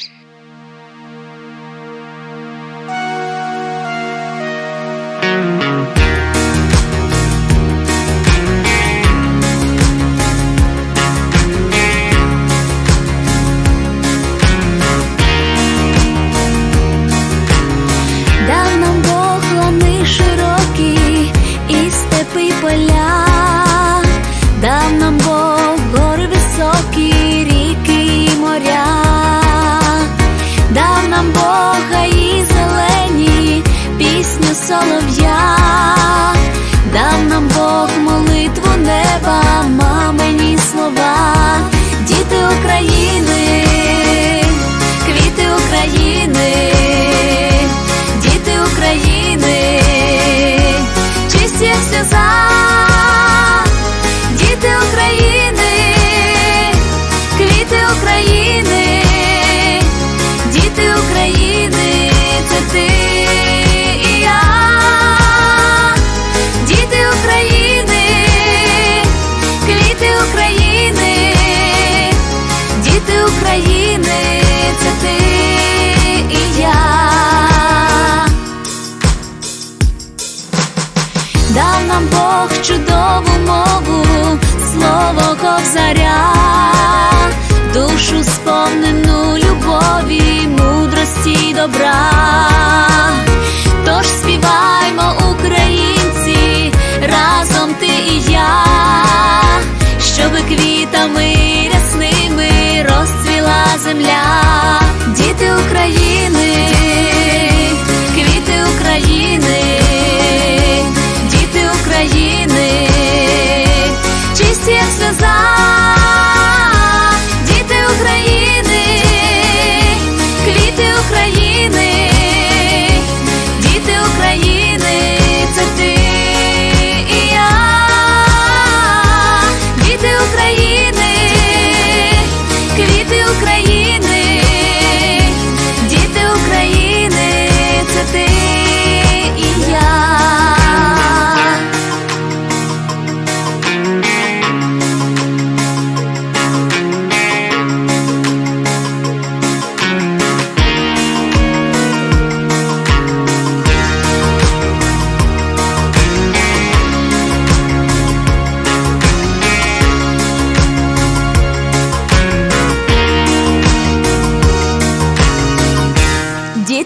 you неба, мамині слова. дав нам Бог чудову мову, слово ковзаря, душу сповнену любові, мудрості, добра, тож співаймо.